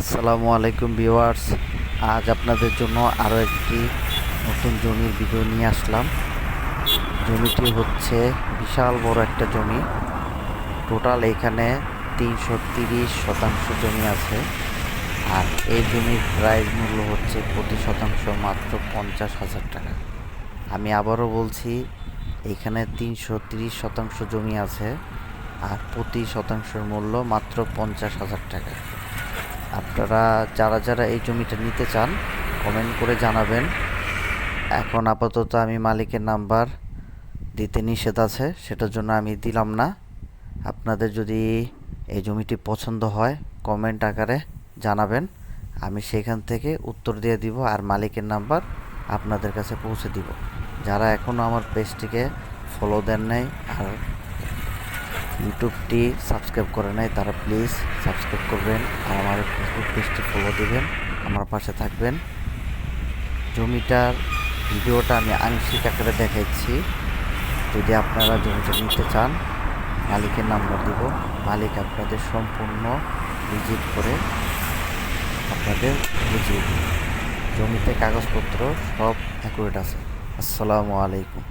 আসসালামু আলাইকুম ভিউয়ার্স। আজ আপনাদের জন্য আরও একটি নতুন জমির ভিডিও নিয়ে আসলাম। জমিটি হচ্ছে বিশাল বড় একটা জমি। টোটাল এখানে তিনশো তিরিশ শতাংশ জমি আছে। আর এই জমির প্রাইস মূল্য হচ্ছে প্রতি শতাংশ মাত্র পঞ্চাশ হাজার টাকা। আমি আবারও বলছি, এখানে তিনশো তিরিশ শতাংশ জমি আছে। আর প্রতি শতাংশের মূল্য মাত্র পঞ্চাশ হাজার টাকা। আপনারা যারা যারা এই জমিটা নিতে চান কমেন্ট করে জানাবেন। এখন আপাতত আমি মালিকের নাম্বার দিতে নিষেধ আছে, সেটার জন্য আমি দিলাম না। আপনাদের যদি এই জমিটি পছন্দ হয় কমেন্ট আকারে জানাবেন। আমি সেখান থেকে উত্তর দিয়ে দিব আর মালিকের নাম্বার আপনাদের কাছে পৌঁছে দিব। যারা এখনও আমার পেজটিকে ফলো দেন নাই আর ইউটিউবটি সাবস্ক্রাইব করে নাই, তারা প্লিজ সাবস্ক্রাইব করবেন আর আমার ফেসবুক পেজটি ফলো দিবেন, আমার পাশে থাকবেন। জমিটার ভিডিওটা আমি আংশিক আকারে দেখাচ্ছি যদি আপনারা জমিটা নিতে চান, মালিকের নাম্বার দিব। মালিক আপনাদের সম্পূর্ণ ভিজিট করে আপনাদের বুঝিয়ে জমিতে কাগজপত্র সব অ্যাকুরেট আছে। আসসালামু আলাইকুম।